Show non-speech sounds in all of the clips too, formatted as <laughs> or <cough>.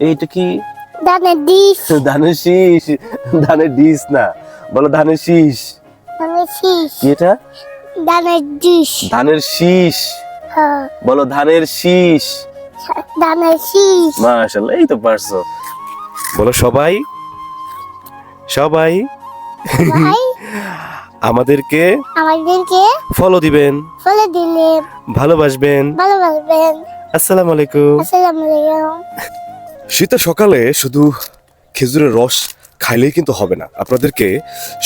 এইটা কি? ধানের ডিশ। <laughs> ধানের শীষ। ধানের ডিস না। বলো ধানের শীষ। ধানের শীষ। এটা? ধানের ডিশ। ধানের শীষ। হ্যাঁ। বলো ধানের শীষ। ধানের শীষ। মাশাল্লাহ এই তো পারছ। বলো সবাই। সবাই। <laughs> আমাদেরকে আমাদেরকে ফলো দিবেন। ফলে দিলে ভালোবাসবেন। ভালোবাসবেন। আসসালামু আলাইকুম। আসসালামু আলাইকুম। <laughs> শীতের সকালে শুধু খেজুরের রস খাইলেই কিন্তু হবে না। আপনাদেরকে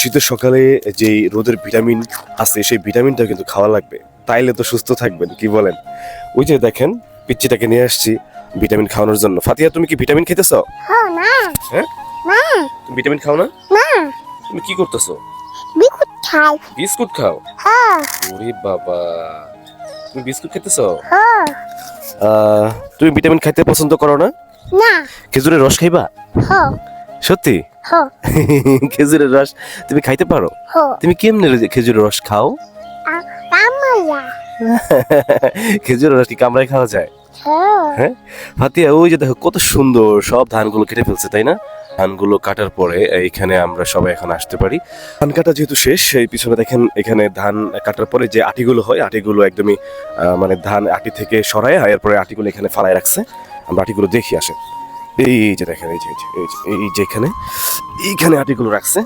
শীতের সকালে যেই রোদের ভিটামিন আছে সেই ভিটামিনটা কিন্তু খাওয়া লাগবে। তাইলে তো সুস্থ থাকবেন কি বলেন? ওই যে দেখেন পিচ্চিটাকে নিয়ে আসছি ভিটামিন খাওয়ানোর জন্য। ফাতিয়া তুমি কি ভিটামিন খেতেছ? হ্যাঁ না হ্যাঁ? তুমি ভিটামিন খাও না? না তুমি কি করতেছো? বিকুট খাই। বিস্কুট খাও? হ্যাঁ। ওরে বাবা। তুমি বিস্কুট খেতেছো? হ্যাঁ। তুমি ভিটামিন খাইতে পছন্দ করো না? না। খেজুরের রস খাইবা? সত্যি? <laughs> খেজুরের রস তুমি খাইতে পারো? তুমি কেমনে খেজুরের রস খাও? <laughs> খেজুরের রস কি কামড়ায় খাওয়া যায়? হ্যাঁ? ফাতিয়া ওই যে দেখো কত সুন্দর সব ধানগুলো কেটে ফেলছে তাই না? ধানগুলো কাটার পরে এইখানে আমরা সবাই এখন আসতে পারি। ধান কাটা যেহেতু শেষ সেই পিছনে দেখেন এখানে ধান কাটার পরে যে আটিগুলো হয় আটিগুলো একদমই মানে ধান আটি থেকে সরায় এরপরে আটিগুলো এখানে ফালায় রাখছে। আমরা আটিগুলো দেখি আসে এই যে দেখেন এই যে এই যে, এই যে এই যে এখানে এইখানে আটিগুলো রাখছে।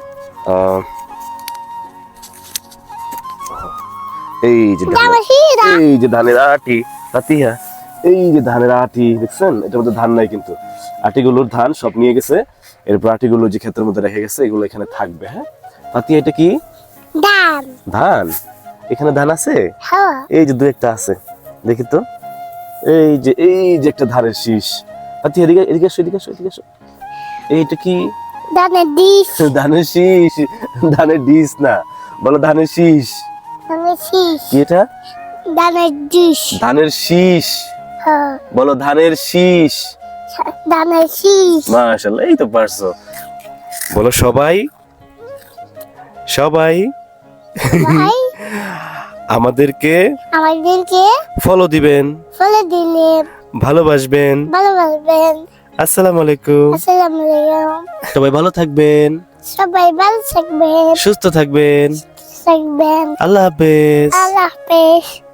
এই যে এই যে ধানের আটি পাতিয়া এই যে ধানের আটি দেখছেন? এটার মধ্যে ধান নাই কিন্তু। আটিগুলোর ধান সব নিয়ে গেছে। এরপর আটিগুলো যে ক্ষেতের মধ্যে রেখে গেছে এগুলো এখানে থাকবে হ্যাঁ? পাতিয়া এটা কি? দাম ধান। এখানে ধান আছে? হ্যাঁ। এই যে দু একটা আছে। দেখি তো। এই যে এই যে একটা ধানের শীষ। এদিকে এদিকে এসো এদিকে এসো এদিকে এইটা কি? ধানের ডিশ। <laughs> ধানের শীষ। ধানের ডিস না। বলো ধানের শীষ। ধানের শীষ। কি এটা? ধানের ডিশ। ধানের শীষ। হ্যাঁ। বলো ধানের শীষ। ধানের শীষ। মাশাল্লাহ এই তো পারছ। বলো সবাই। সবাই। আমাদেরকে আমাদেরকে ফলো দিবেন ফলো দিবেন ভালোবাসবেন। ভালোবাসবেন। আসসালামু আলাইকুম। আসসালামু আলাইকুম। সবাই ভালো থাকবেন। সবাই ভালো থাকবেন। সুস্থ থাকবেন। থাকবেন। আল্লাহ হাফেজ। আল্লাহ হাফেজ।